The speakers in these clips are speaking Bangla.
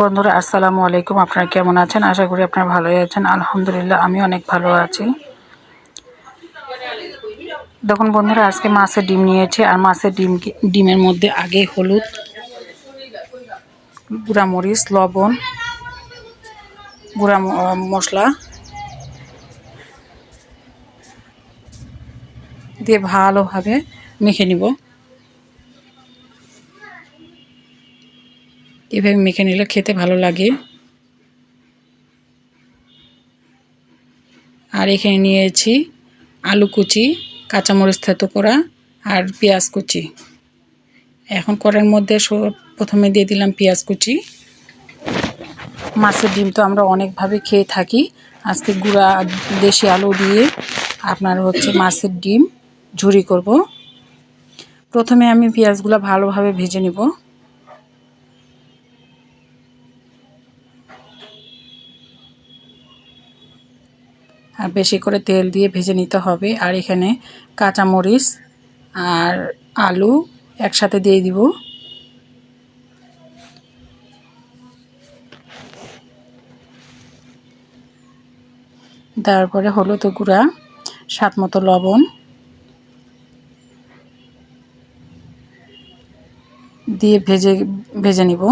বন্ধুরা, আসসালামু আলাইকুম। আপনারা কেমন আছেন? আশা করি আপনারা ভালোই আছেন। আলহামদুলিল্লাহ, আমি অনেক ভালো আছি। দেখুন বন্ধুরা, আজকে মাছের ডিম নিয়েছি। আর মাছের ডিম ডিমের মধ্যে আগে হলুদ, গুঁড়া মরিচ, লবণ, গুঁড়া মশলা দিয়ে ভালোভাবে মেখে নিব। এভাবে মেখে নিলে খেতে ভালো লাগে। আর এখানে নিয়েছি আলু কুচি, কাঁচামরিচ থেতো করা আর পেঁয়াজ কুচি। এখন কড়ার মধ্যে প্রথমে দিয়ে দিলাম পেঁয়াজ কুচি। মাছের ডিম তো আমরা অনেকভাবে খেয়ে থাকি। আজকে গুঁড়া, দেশি আলু দিয়ে আপনার হচ্ছে মাছের ডিম ঝুরি করব। প্রথমে আমি পেঁয়াজগুলো ভালোভাবে ভেজে নিব। আর বেশি করে তেল দিয়ে ভেজে নিতে হবে। আর এখানে কাঁচামরিচ আর আলু একসাথে দিয়ে দিব। তারপরে হলুদ গুঁড়া, স্বাদ মতো লবণ দিয়ে ভেজে ভেজে নিব।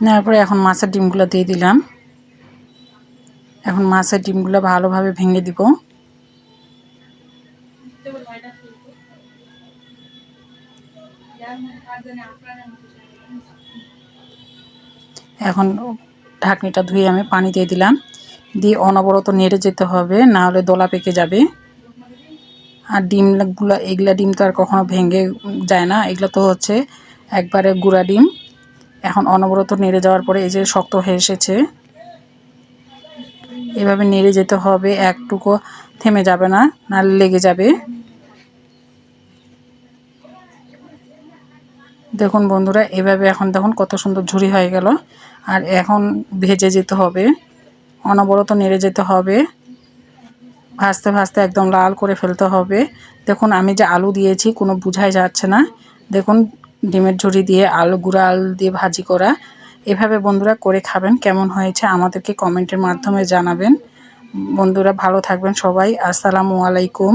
নেওয়ার পরে এখন মাছের ডিমগুলো দিয়ে দিলাম। এখন মাছের ডিমগুলো ভালোভাবে ভেঙে দিব। এখন ঢাকনিটা ধুয়ে আমি পানি দিয়ে দিলাম। দিয়ে অনবরত নেড়ে যেতে হবে, না হলে দোলা পেকে যাবে। আর ডিমগুলো, এগুলা ডিম তো আর কখনো ভেঙে যায় না। এগুলো তো হচ্ছে একবারে গুঁড়া ডিম। এখন অনবরত নেড়ে যাওয়ার পরে এই যে শক্ত হয়ে এসেছে, এভাবে নেড়ে যেতে হবে, একটুকু থেমে যাবে না নাহলে লেগে যাবে। দেখুন বন্ধুরা, এভাবে এখন দেখুন কত সুন্দর ঝুরি হয়ে গেল, আর এখন ভেজে যেতে হবে, অনবরত নেড়ে যেতে হবে, ভাজতে ভাজতে একদম লাল করে ফেলতে হবে। দেখুন আমি যে আলু দিয়েছি কোনো বুঝাই যাচ্ছে না, দেখুন ডিমের ঝুড়ি দিয়ে আলু গুঁড়া আলু দিয়ে ভাজি করা। এভাবে বন্ধুরা করে খাবেন, কেমন হয়েছে আমাদেরকে কমেন্টের মাধ্যমে জানাবেন। বন্ধুরা ভালো থাকবেন সবাই, আসসালামু আলাইকুম।